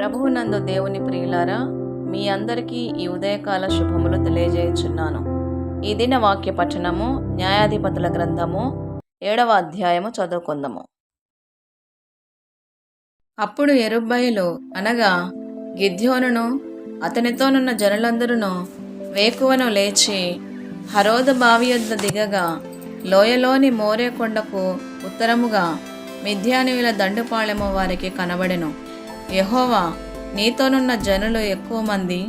ప్రభువునందు దేవుని ప్రియులారా మీ అందరికీ ఈ ఉదయకాల శుభములు తెలియజేయుచున్నాను. ఈ దిన వాక్య పఠనము న్యాయాధిపతుల గ్రంథము ఏడవ అధ్యాయము చదువుకుందాము. అప్పుడు ఎరుబ్బయలు అనగా గిద్యోనును అతనితోనున్న జనులందరూ వేకువను లేచి హరోద బావి యొద్ద దిగగా లోయలోని మోరే కొండకు ఉత్తరముగా మిథ్యానువుల దండుపాళెము వారికి కనబడెను. యహోవా నీతోనున్న జనులు ఎక్కువ మంది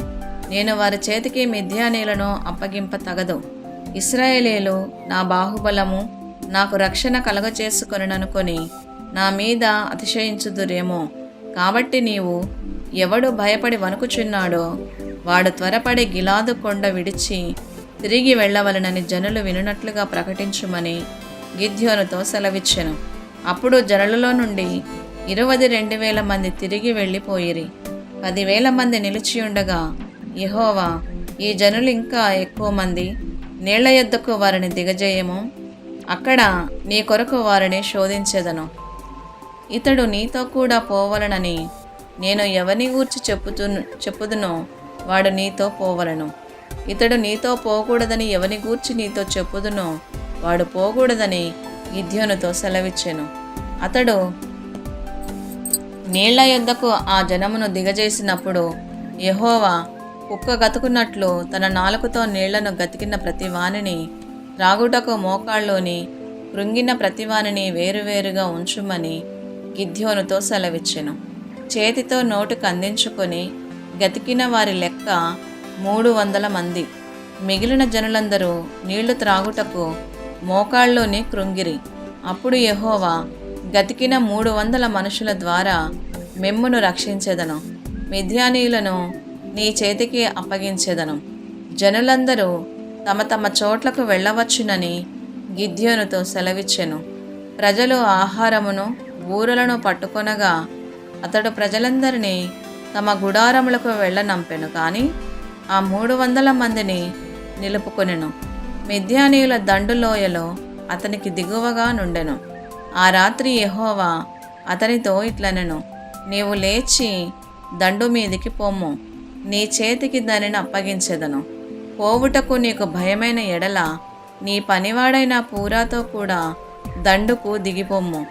నేను వారి చేతికి మిథ్యానీలను అప్పగింప తగదు ఇస్రాయేలీలు నా బాహుబలము నాకు రక్షణ కలగచేసుకొననుకొని నా మీద అతిశయించుదురేమో. కాబట్టి నీవు ఎవడు భయపడి వణుకుచున్నాడో వాడు త్వరపడి గిలాదు కొండ విడిచి తిరిగి వెళ్ళవలనని జనులు వినున్నట్లుగా ప్రకటించుమని గిద్యోనుతో సెలవిచ్చెను. అప్పుడు జనులలో నుండి ఇరవై రెండు వేల మంది తిరిగి వెళ్ళిపోయిరి. పదివేల మంది నిలిచి ఉండగా ఈ జనులు ఇంకా ఎక్కువ మంది నీళ్ళ యొద్దకు వారిని దిగజేయము. అక్కడ నీ కొరకు వారిని శోధించెదను. ఇతడు నీతో కూడా పోవలనని నేను ఎవరిని గూర్చి చెప్పుతు చెప్పుదునో వాడు నీతో పోవలను. ఇతడు నీతో పోకూడదని ఎవని గూర్చి నీతో చెప్పుదునో వాడు పోకూడదని గిద్యోనుతో సెలవిచ్చెను. అతడు నీళ్ళ యొద్దకు ఆ జనమును దిగజేసినప్పుడు యహోవా కుక్క గతుకున్నట్లు తన నాలుకతో నీళ్ళను గతికిన ప్రతివానిని త్రాగుటకు మోకాళ్ళలోని కృంగిన ప్రతివానిని వేరువేరుగా ఉంచుమని గిద్యోనుతో సెలవిచ్చెను. చేతితో నోటుకు అందించుకొని గతికిన వారి లెక్క మూడు వందల మంది. మిగిలిన జనులందరూ నీళ్ళు త్రాగుటకు మోకాళ్ళలోని కృంగిరి. అప్పుడు యహోవా గతికిన మూడు వందల మనుషుల ద్వారా మిమ్మును రక్షించేదను. మిథ్యానీయులను నీ చేతికి అప్పగించేదను. జనులందరూ తమ తమ చోట్లకు వెళ్ళవచ్చునని గిద్యోనుతో సెలవిచ్చెను. ప్రజలు ఆహారమును ఊరలను పట్టుకొనగా అతడు ప్రజలందరినీ తమ గుడారములకు వెళ్ళనంపెను. కానీ ఆ మూడు వందల మందిని నిలుపుకొనెను. మిథ్యానీయుల దండులోయలో అతనికి దిగువగా నుండెను. ఆ రాత్రి యహోవా అతనితో ఇట్లనెను. నీవు లేచి దండు మీదికి పొమ్ము నీ చేతికి దానిని అప్పగించెదను. పోవుటకు నీకు భయమైన ఎడల నీ పనివాడైన పూరాతో కూడా దండుకు దిగిపొమ్ము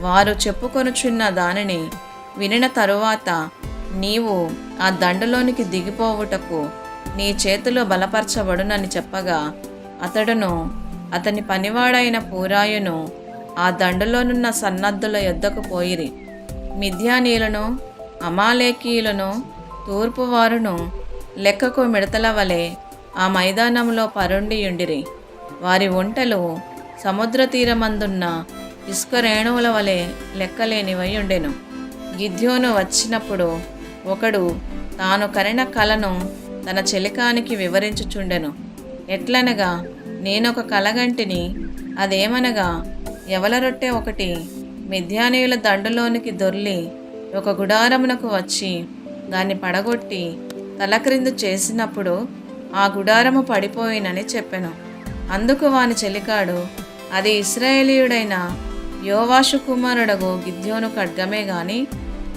వారు చెప్పుకొనుచున్న దానిని వినిన తరువాత నీవు ఆ దండులోనికి దిగిపోవుటకు నీ చేతిలో బలపరచబడునని చెప్పగా అతడును అతని పనివాడైన పూరాయును ఆ దండలోనున్న సన్నద్ధుల యొద్దకు పోయిరి. మిథ్యానీయులను అమాలేకీయులను తూర్పువారును లెక్కకు మిడతల వలె ఆ మైదానంలో పరుండియుండిరి. వారి ఒంటలు సముద్ర తీరమందున్న ఇసుక రేణువుల వలె లెక్కలేనివై ఉండెను గిద్యోను వచ్చినప్పుడు ఒకడు తాను కరిన కలను తన చెలికానికి వివరించుచుండెను. ఎట్లనగా నేనొక కలగంటిని అదేమనగా ఎవల రొట్టె ఒకటి? మిథ్యానీయుల దండులోనికి దొర్లి ఒక గుడారమునకు వచ్చి దాన్ని పడగొట్టి తలక్రిందు చేసినప్పుడు ఆ గుడారము పడిపోయినని చెప్పెను. అందుకు వాని చెలికాడు అది ఇస్రాయేలీయుడైన యోవాషు కుమారుడగు గిద్యోను ఖడ్గమే గాని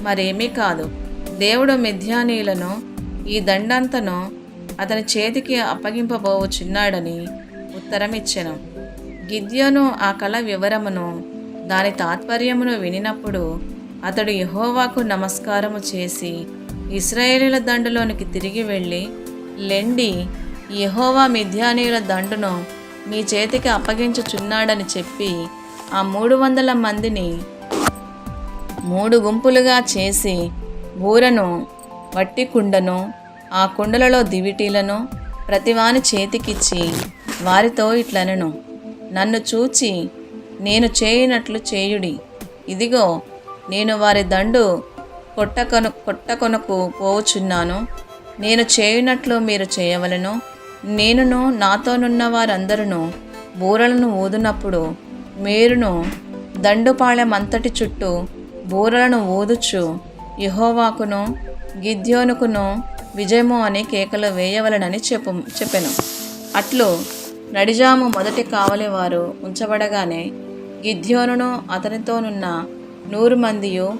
మరేమీ కాదు. దేవుడు మిథ్యానీయులను ఈ దండంతను అతని చేతికి అప్పగింపబోవు చిన్నాడని ఉత్తరం ఇచ్చాను గిద్యోను ఆ కళ వివరమును దాని తాత్పర్యమును వినినప్పుడు అతడు యహోవాకు నమస్కారము చేసి ఇస్రాయేలీల దండులోనికి తిరిగి వెళ్ళి లెండి యహోవా మిథ్యానీయుల దండును మీ చేతికి అప్పగించుచున్నాడని చెప్పి ఆ మూడు వందల మందిని మూడు గుంపులుగా చేసి బూరను వట్టి కుండను ఆ కుండలలో దివిటీలను ప్రతివాని చేతికిచ్చి వారితో ఇట్లనెను. నన్ను చూచి నేను చేయునట్లు చేయుడి. ఇదిగో నేను వారి దండు కొట్టకొను కొట్టకొనకు పోవుచున్నాను. నేను చేయునట్లు మీరు చేయవలను. నేనును నాతోనున్న వారందరూ బూరలను ఊదునప్పుడు మీరును దండుపాళెమంతటి చుట్టూ బూరలను ఊదుచు. యహోవాకును గిద్యోనుకును విజయము అని కేకలు వేయవలనని చెప్పు చెప్పెను. అట్లు నడిజాము మొదటి కావలివారు ఉంచబడగానే గిద్యోనును అతనితోనున్న నూరు మందియు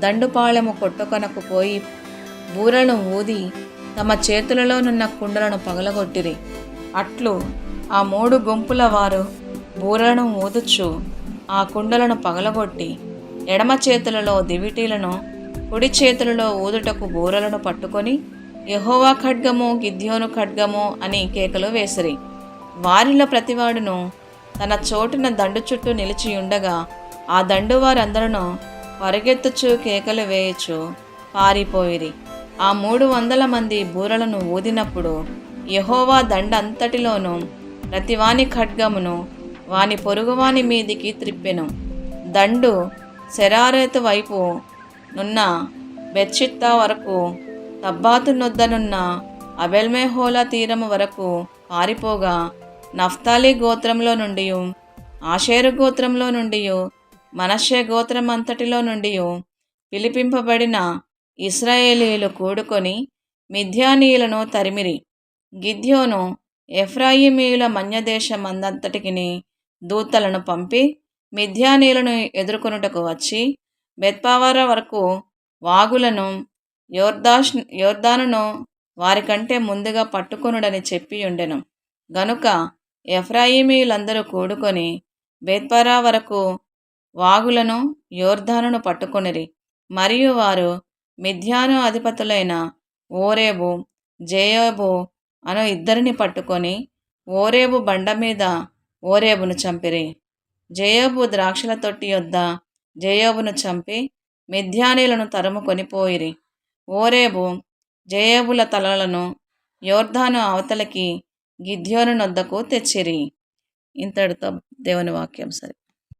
దండుపాళెము కొట్టుకొనకు పోయి బూరలను ఊది తమ చేతులలోనున్న కుండలను పగలగొట్టిరి. అట్లు ఆ మూడు గుంపుల వారు బూరలను ఊదుచు ఆ కుండలను పగలగొట్టి ఎడమ చేతులలో దివిటీలను కుడి చేతులలో ఊదుటకు బూరలను పట్టుకొని యహోవా ఖడ్గము గిద్యోను ఖడ్గము అని కేకలు వేసిరి. వారిలో ప్రతివాడును తన చోటున దండు చుట్టూ నిలిచి ఉండగా ఆ దండు వారందరూ పరిగెత్తుచు కేకలు వేయచు పారిపోయిరి. ఆ మూడు వందల మంది బూరలను ఊదినప్పుడు యహోవా దండ అంతటిలోనూ ప్రతివాని ఖడ్గమును వాని పొరుగువాని మీదికి త్రిప్పెను. దండు శరారేతు వైపు నున్న బెచ్చిత్తా వరకు తబ్బాతు నొద్దనున్న అబెల్మేహోలా తీరము వరకు పారిపోగా నఫ్తాలి గోత్రంలో నుండి ఆషేరు గోత్రంలో నుండి మనషే గోత్రం అంతటిలో నుండి పిలిపింపబడిన ఇస్రాయేలీలు కూడుకొని మిథ్యానీయులను తరిమిరి. గిద్యోను ఎఫ్రాయిమీయుల మన్యదేశం దూతలను పంపి మిథ్యానీయులను ఎదుర్కొనుటకు వచ్చి బెత్పావర వరకు వాగులను యోర్దాష్ యోర్దానును వారికంటే ముందుగా పట్టుకొనుడని చెప్పి ఉండెను. గనుక ఎఫ్రాయిమీయులందరూ కూడుకొని బేత్పరా వరకు వాగులను యోర్ధానును పట్టుకొనిరి. మరియు వారు మిథ్యాను అధిపతులైన ఓరేబు జేయోబు అను ఇద్దరిని పట్టుకొని ఓరేబు బండ మీద ఓరేబును చంపిరి. జయోబు ద్రాక్షల తొట్టి యొద్ద జయోబును చంపి మిథ్యానీలను తరుముకొని పోయిరి. ఓరేబు జయోబుల తలలను యోర్ధాను అవతలకి గిద్యోను నొద్దకు తెచ్చిరి. ఇంతటితో దేవుని వాక్యం సరే